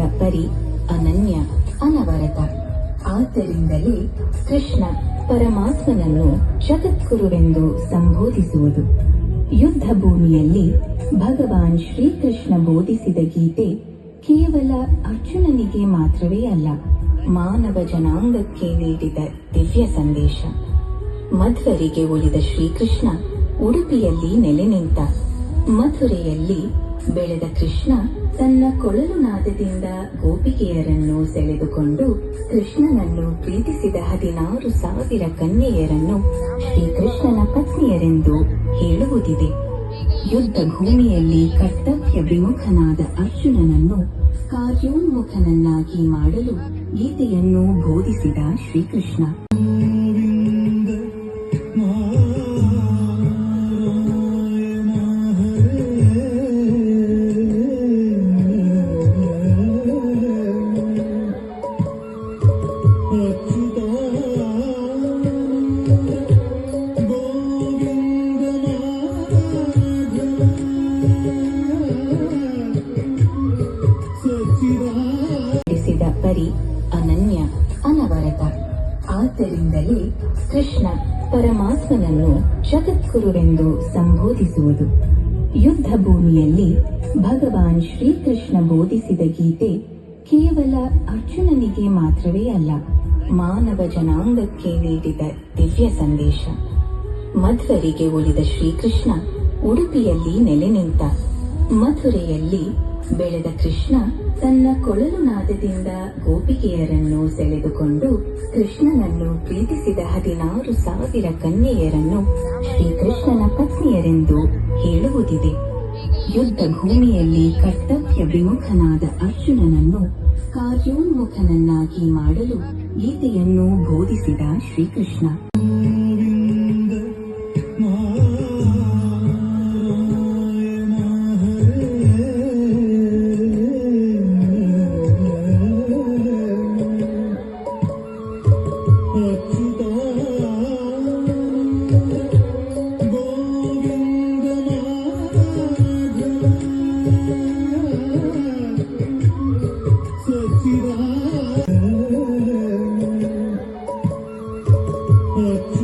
ಪರಿ ಅನನ್ಯ, ಅನವರತ. ಆದ್ದರಿಂದಲೇ ಕೃಷ್ಣ ಪರಮಾತ್ಮನನ್ನು ಜಗದ್ಗುರುವೆಂದು ಸಂಬೋಧಿಸುವುದು. ಯುದ್ಧ ಭೂಮಿಯಲ್ಲಿ ಭಗವಾನ್ ಶ್ರೀಕೃಷ್ಣ ಬೋಧಿಸಿದ ಗೀತೆ ಕೇವಲ ಅರ್ಜುನನಿಗೆ ಮಾತ್ರವೇ ಅಲ್ಲ, ಮಾನವ ಜನಾಂಗಕ್ಕೆ ನೀಡಿದ ದಿವ್ಯ ಸಂದೇಶ. ಮಧ್ವರಿಗೆ ಉಳಿದ ಶ್ರೀಕೃಷ್ಣ ಉಡುಪಿಯಲ್ಲಿ ನೆಲೆ ನಿಂತ ಮಥುರೆಯಲ್ಲಿ ಬೆಳೆದ ಕೃಷ್ಣ ತನ್ನ ಕೊಳಲು ನಾದದಿಂದ ಗೋಪಿಕೆಯರನ್ನು ಸೆಳೆದುಕೊಂಡು ಕೃಷ್ಣನನ್ನು ಪ್ರೀತಿಸಿದ ಹದಿನಾರು ಸಾವಿರ ಕನ್ಯೆಯರನ್ನು ಶ್ರೀಕೃಷ್ಣನ ಪತ್ನಿಯರೆಂದು ಹೇಳುವುದಿದೆ. ಯುದ್ಧ ಭೂಮಿಯಲ್ಲಿ ಕರ್ತವ್ಯ ವಿಮುಖನಾದ ಅರ್ಜುನನನ್ನು ಕಾರ್ಯೋನ್ಮುಖನನ್ನಾಗಿ ಮಾಡಲು ಗೀತೆಯನ್ನು ಬೋಧಿಸಿದ ಶ್ರೀಕೃಷ್ಣ. ಆದ್ದರಿಂದಲೇ ಕೃಷ್ಣ ಪರಮಾತ್ಮನನ್ನು ಜಗದ್ಗುರುವೆಂದು ಸಂಬೋಧಿಸುವುದು. ಯುದ್ಧ ಭೂಮಿಯಲ್ಲಿ ಭಗವಾನ್ ಶ್ರೀಕೃಷ್ಣ ಬೋಧಿಸಿದ ಗೀತೆ ಕೇವಲ ಅರ್ಜುನನಿಗೆ ಮಾತ್ರವೇ ಅಲ್ಲ, ಮಾನವ ಜನಾಂಗಕ್ಕೆ ನೀಡಿದ ದಿವ್ಯ ಸಂದೇಶ. ಮಧ್ವರಿಗೆ ಉಳಿದ ಶ್ರೀಕೃಷ್ಣ ಉಡುಪಿಯಲ್ಲಿ ನೆಲೆ ನಿಂತ ಮಥುರೆಯಲ್ಲಿ ಬೆಳೆದ ಕೃಷ್ಣ ತನ್ನ ಕೊಳಲು ನಾದದಿಂದ ಗೋಪಿಕೆಯರನ್ನು ಸೆಳೆದುಕೊಂಡು ಕೃಷ್ಣನನ್ನು ಪ್ರೀತಿಸಿದ ಹದಿನಾರು ಸಾವಿರ ಕನ್ಯೆಯರನ್ನು ಶ್ರೀಕೃಷ್ಣನ ಪತ್ನಿಯರೆಂದು ಹೇಳುವುದಿದೆ. ಯುದ್ಧ ಭೂಮಿಯಲ್ಲಿ ಕರ್ತವ್ಯ ವಿಮುಖನಾದ ಅರ್ಜುನನನ್ನು ಕಾರ್ಯೋನ್ಮುಖನನ್ನಾಗಿ ಮಾಡಲು ಗೀತೆಯನ್ನು ಬೋಧಿಸಿದ ಶ್ರೀಕೃಷ್ಣ. It's